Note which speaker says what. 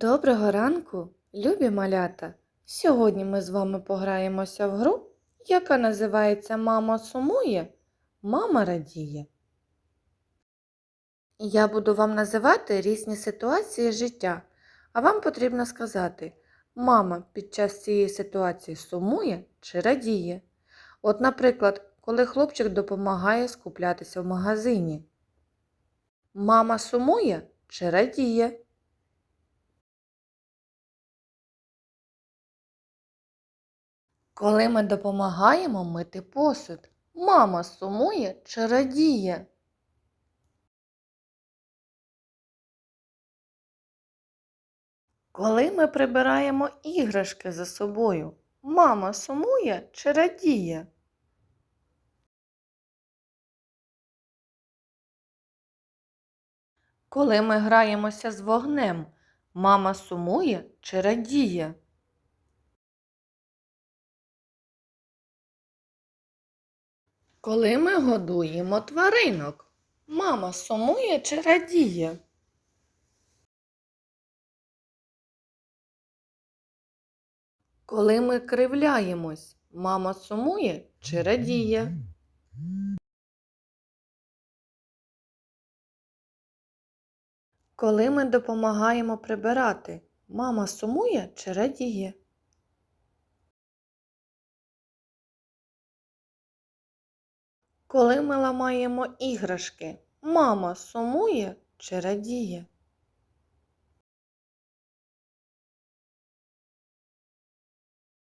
Speaker 1: Доброго ранку, любі малята! Сьогодні ми з вами пограємося в гру, яка називається Мама сумує, мама радіє. Я буду вам називати різні ситуації життя, а вам потрібно сказати, мама під час цієї ситуації сумує чи радіє. От, наприклад, коли хлопчик допомагає скуплятися в магазині. Мама сумує чи радіє? Коли ми допомагаємо мити посуд, мама сумує чи радіє? Коли ми прибираємо іграшки за собою, мама сумує чи радіє? Коли ми граємося з вогнем, мама сумує чи радіє? Коли ми годуємо тваринок, мама сумує чи радіє? Коли ми кривляємось, мама сумує чи радіє? Коли ми допомагаємо прибирати, мама сумує чи радіє? Коли ми ламаємо іграшки, мама сумує чи радіє?